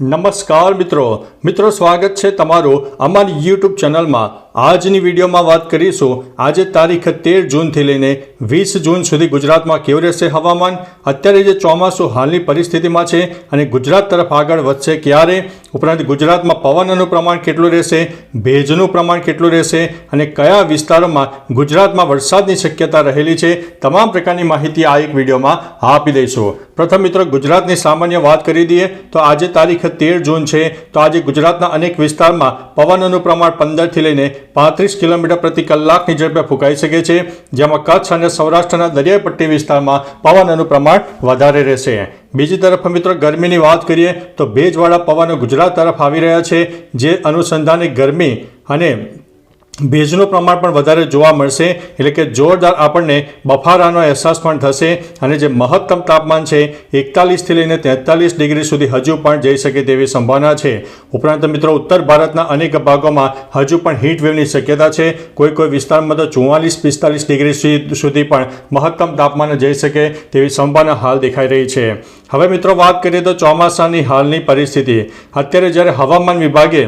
નમસ્કાર મિત્રો. મિત્રો, સ્વાગત છે તમારું અમારી યુટ્યુબ ચેનલમાં. આજની વિડીયોમાં વાત કરીશું. આજે તારીખ તેર જૂનથી લઈને વીસ જૂન સુધી ગુજરાતમાં કેવું રહેશે હવામાન? અત્યારે જે ચોમાસું હાલની પરિસ્થિતિમાં છે અને ગુજરાત તરફ આગળ વધશે ક્યારે? ઉપરાંત ગુજરાતમાં પવનનું પ્રમાણ કેટલું રહેશે? ભેજનું પ્રમાણ કેટલું રહેશે? અને કયા વિસ્તારોમાં ગુજરાતમાં વરસાદની શક્યતા રહેલી છે? તમામ પ્રકારની માહિતી આ એક વિડીયોમાં આપી દઈશું. પ્રથમ મિત્રો, ગુજરાતની સામાન્ય વાત કરી દઈએ તો આજે તારીખ તેર જૂન છે. તો આજે ગુજરાતના અનેક વિસ્તારમાં પવનનું પ્રમાણ પંદરથી લઈને પાંત્રીસ કિલોમીટર પ્રતિ કલાકની ઝડપે ફૂંકાઈ શકે છે. જેમાં કચ્છ અને સૌરાષ્ટ્રના દરિયાઈ પટ્ટી વિસ્તારમાં પવનનું પ્રમાણ વધારે રહેશે. બીજી તરફ મિત્રો, ગરમીની વાત કરીએ તો ભેજવાળા પવનો ગુજરાત તરફ આવી રહ્યા છે. જે અનુસંધાને ગરમી અને ભેજનું પ્રમાણ પણ વધારે જોવા મળશે, એટલે કે જોરદાર આપણને બફારાનો અહેસાસ પણ થશે અને જે મહત્તમ તાપમાન છે, એકતાલીસથી લઈને તેતાલીસ ડિગ્રી સુધી હજુ પણ જઈ શકે તેવી સંભાવના છે. ઉપરાંત મિત્રો, ઉત્તર ભારતના અનેક ભાગોમાં હજુ પણ હીટવેવની શક્યતા છે. કોઈ કોઈ વિસ્તારમાં તો ચુમ્માલીસ પિસ્તાલીસ ડિગ્રી સુધી પણ મહત્તમ તાપમાન જઈ શકે તેવી સંભાવના હાલ દેખાઈ રહી છે. હવે મિત્રો વાત કરીએ તો ચોમાસાની હાલની પરિસ્થિતિ. અત્યારે જ્યારે હવામાન વિભાગે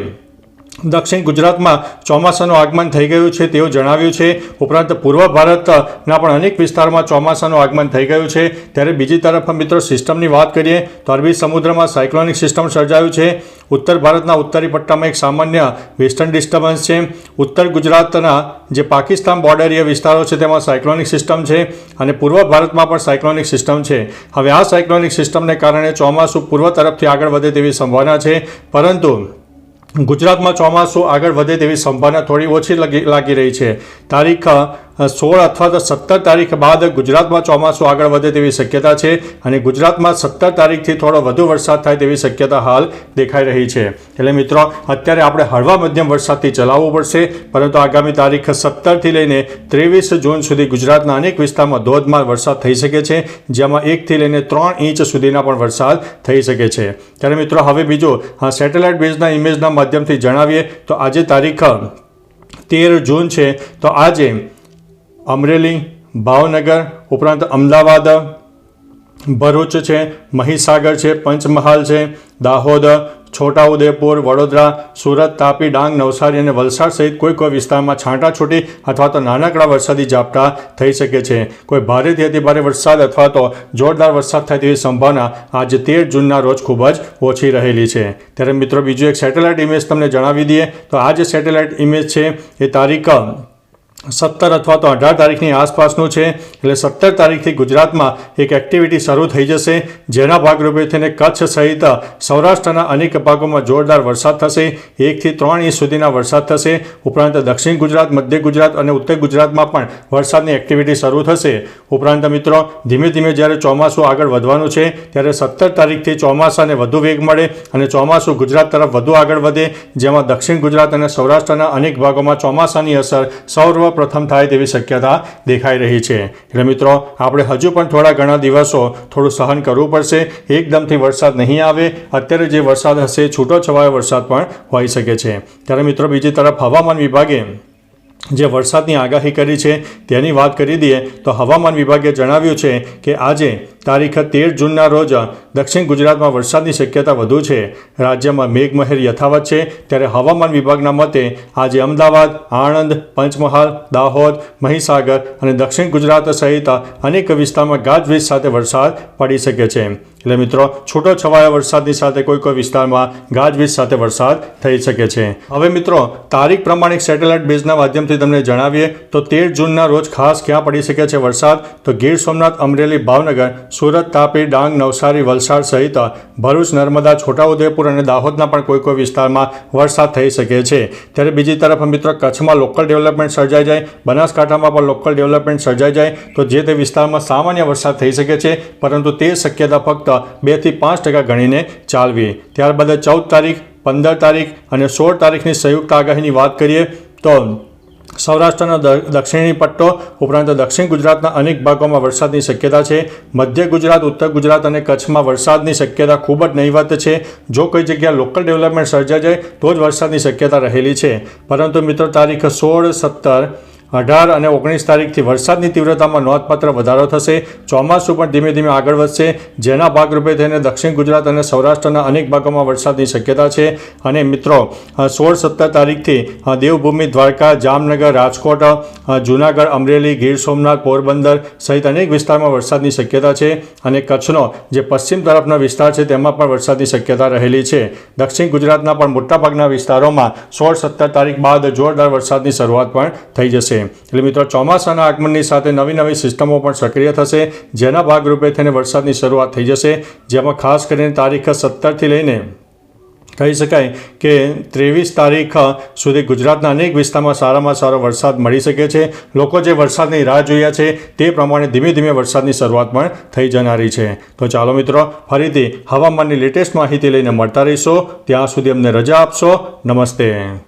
દક્ષિણ ગુજરાતમાં ચોમાસાનું આગમન થઈ ગયું છે તેવું જણાવ્યું છે. ઉપરાંત પૂર્વ ભારતના પણ અનેક વિસ્તારમાં ચોમાસાનું આગમન થઈ ગયું છે. ત્યારે બીજી તરફ મિત્રો સિસ્ટમની વાત કરીએ તો અરબી સમુદ્રમાં સાયક્લોનિક સિસ્ટમ સર્જાયું છે. ઉત્તર ભારતના ઉત્તરી પટ્ટામાં એક સામાન્ય વેસ્ટર્ન ડિસ્ટર્બન્સ છે. ઉત્તર ગુજરાતના જે પાકિસ્તાન બોર્ડરીય વિસ્તારો છે તેમાં સાયક્લોનિક સિસ્ટમ છે અને પૂર્વ ભારતમાં પણ સાયક્લોનિક સિસ્ટમ છે. હવે આ સાયક્લોનિક સિસ્ટમને કારણે ચોમાસું પૂર્વ તરફથી આગળ વધે તેવી સંભાવના છે. પરંતુ ગુજરાતમાં ચોમાસું આગળ વધે તેવી સંભાવના થોડી ઓછી લાગી રહી છે. તારીખ સોળ અથવા તો સત્તર તારીખ બાદ ગુજરાતમાં ચોમાસું આગળ વધે તેવી શક્યતા છે અને ગુજરાતમાં સત્તર તારીખથી થોડો વધુ વરસાદ થાય તેવી શક્યતા હાલ દેખાઈ રહી છે. એટલે મિત્રો, અત્યારે આપણે હળવા મધ્યમ વરસાદથી ચલાવવું પડશે, પરંતુ આગામી તારીખ સત્તરથી લઈને ત્રેવીસ જૂન સુધી ગુજરાતના અનેક વિસ્તારમાં ધોધમાર વરસાદ થઈ શકે છે, જેમાં એકથી લઈને ત્રણ ઇંચ સુધીના પણ વરસાદ થઈ શકે છે. ત્યારે મિત્રો, હવે બીજું સેટેલાઇટ બેઝના ઇમેજના માધ્યમથી જણાવીએ, તો આજે તારીખ તેર જૂન છે, તો આજે અમરેલી, ભાવનગર, ઉપરાંત અમદાવાદ, ભરૂચ છે, મહીસાગર છે, પંચમહાલ છે, દાહોદ, છોટાઉદેપુર, વડોદરા, સુરત, તાપી, ડાંગ, નવસારી અને વલસાડ સહિત કોઈ કોઈ વિસ્તારમાં છાંટાછૂટી અથવા તો નાનકડા વરસાદી ઝાપટા થઈ શકે છે. કોઈ ભારેથી અતિ ભારે વરસાદ અથવા તો જોરદાર વરસાદ થાય તેવી સંભાવના આજે તેર જૂનના રોજ ખૂબ જ ઓછી રહેલી છે. ત્યારે મિત્રો, બીજું એક સેટેલાઇટ ઇમેજ તમને જણાવી દઈએ. તો આ જે સેટેલાઇટ ઇમેજ છે, એ તારીખ સત્તર અથવા તો અઢાર તારીખની આસપાસનું છે. એટલે સત્તર તારીખથી ગુજરાતમાં એક એક્ટિવિટી શરૂ થઈ જશે. જેના ભાગરૂપે થઈને કચ્છ સહિત સૌરાષ્ટ્રના અનેક ભાગોમાં જોરદાર વરસાદ થશે. એકથી ત્રણ ઇંચ સુધીના વરસાદ થશે. ઉપરાંત દક્ષિણ ગુજરાત, મધ્ય ગુજરાત અને ઉત્તર ગુજરાતમાં પણ વરસાદની એક્ટિવિટી શરૂ થશે. ઉપરાંત મિત્રો, ધીમે ધીમે જ્યારે ચોમાસું આગળ વધવાનું છે, ત્યારે સત્તર તારીખથી ચોમાસાને વધુ વેગ મળે અને ચોમાસું ગુજરાત તરફ વધુ આગળ વધે. જેમાં દક્ષિણ ગુજરાત અને સૌરાષ્ટ્રના અનેક ભાગોમાં ચોમાસાની અસર સૌર્વ પ્રથમ થાય તેવી શક્યતા દેખાઈ રહી છે. એટલે મિત્રો, આપણે હજુ પણ થોડા ઘણા દિવસો થોડું સહન કરવું પડશે. એકદમથી વરસાદ નહીં આવે. અત્યારે જે વરસાદ હશે છૂટો છવાયો વરસાદ પણ હોઈ શકે છે. ત્યારે મિત્રો, બીજી તરફ હવામાન વિભાગે જે વરસાદની આગાહી કરી છે તેની વાત કરી દઈએ તો હવામાન વિભાગે જણાવ્યું છે કે આજે તારીખ તેર જૂનના રોજ દક્ષિણ ગુજરાતમાં વરસાદની શક્યતા વધુ છે. રાજ્યમાં મેઘમહેર યથાવત છે. ત્યારે હવામાન વિભાગના મતે આજે અમદાવાદ, આણંદ, પંચમહાલ, દાહોદ, મહીસાગર અને દક્ષિણ ગુજરાત સહિત અનેક વિસ્તારમાં ગાજવીજ સાથે વરસાદ પડી શકે છે. એટલે મિત્રો, છૂટો છવાયા વરસાદની સાથે કોઈ કોઈ વિસ્તારમાં ગાજવીજ સાથે વરસાદ થઈ શકે છે. હવે મિત્રો, તારીખ પ્રમાણે સેટેલાઇટ બેઝના માધ્યમથી તમને જણાવીએ, તો તેર જૂનના રોજ ખાસ ક્યાં પડી શકે છે વરસાદ? તો ગીર સોમનાથ, અમરેલી, ભાવનગર સુરત, તાપી, ડાંગ, નવસારી, વલસાડ સહિત ભરૂચ, નર્મદા, છોટાઉદેપુર અને દાહોદના પણ કોઈ કોઈ વિસ્તારમાં વરસાદ થઈ શકે છે. ત્યારે બીજી તરફ મિત્રો કચ્છમાં લોકલ ડેવલપમેન્ટ સર્જાઈ જાય, બનાસકાંઠામાં પણ લોકલ ડેવલપમેન્ટ સર્જાઈ જાય, તો જે તે વિસ્તારમાં સામાન્ય વરસાદ થઈ શકે છે, પરંતુ તે શક્યતા ફક્ત બેથી પાંચ ટકા ગણીને ચાલવી. ત્યારબાદ ચૌદ તારીખ, પંદર તારીખ અને સોળ તારીખની સંયુક્ત આગાહીની વાત કરીએ, તો સૌરાષ્ટ્રનો દક્ષિણી પટ્ટો ઉપરાંત દક્ષિણ ગુજરાતના અનેક ભાગોમાં વરસાદની શક્યતા છે. મધ્ય ગુજરાત, ઉત્તર ગુજરાત અને કચ્છમાં વરસાદની શક્યતા ખૂબ જ નહીવત છે. જો કોઈ જગ્યાએ લોકલ ડેવલપમેન્ટ સર્જાઈ જાય તો જ વરસાદની શક્યતા રહેલી છે. પરંતુ મિત્રો, તારીખ સોળ સત્તર અઢાર અને ઓગણીસ તારીખથી વરસાદની તીવ્રતામાં નોંધપાત્ર વધારો થશે. ચોમાસું પણ ધીમે ધીમે આગળ વધશે. જેના ભાગરૂપે થઈને દક્ષિણ ગુજરાત અને સૌરાષ્ટ્રના અનેક ભાગોમાં વરસાદની શક્યતા છે. અને મિત્રો સોળ સત્તર તારીખથી દેવભૂમિ, દ્વારકા, જામનગર, રાજકોટ જૂનાગઢ, અમરેલી, ગીર સોમનાથ, પોરબંદર સહિત અનેક વિસ્તારમાં વરસાદની શક્યતા છે. અને કચ્છનો જે પશ્ચિમ તરફનો વિસ્તાર છે, તેમાં પણ વરસાદની શક્યતા રહેલી છે. દક્ષિણ ગુજરાતના પણ મોટાભાગના વિસ્તારોમાં સોળ સત્તર તારીખ બાદ જોરદાર વરસાદની શરૂઆત પણ થઈ જશે. એટલે મિત્રો, ચોમાસાના આગમનની સાથે નવી નવી સિસ્ટમો પણ સક્રિય થશે, જેના ભાગરૂપે થઈને વરસાદની શરૂઆત થઈ જશે. જેમાં ખાસ કરીને તારીખ સત્તરથી લઈને કહી શકાય કે ત્રેવીસ તારીખ સુધી ગુજરાતના અનેક વિસ્તારમાં સારામાં સારો વરસાદ મળી શકે છે. લોકો જે વરસાદની રાહ જોયા છે, તે પ્રમાણે ધીમે ધીમે વરસાદની શરૂઆત પણ થઈ જનારી છે. તો ચાલો મિત્રો, ફરીથી હવામાનની લેટેસ્ટ માહિતી લઈને મળતા રહીશો. ત્યાં સુધી અમને રજા આપશો. નમસ્તે.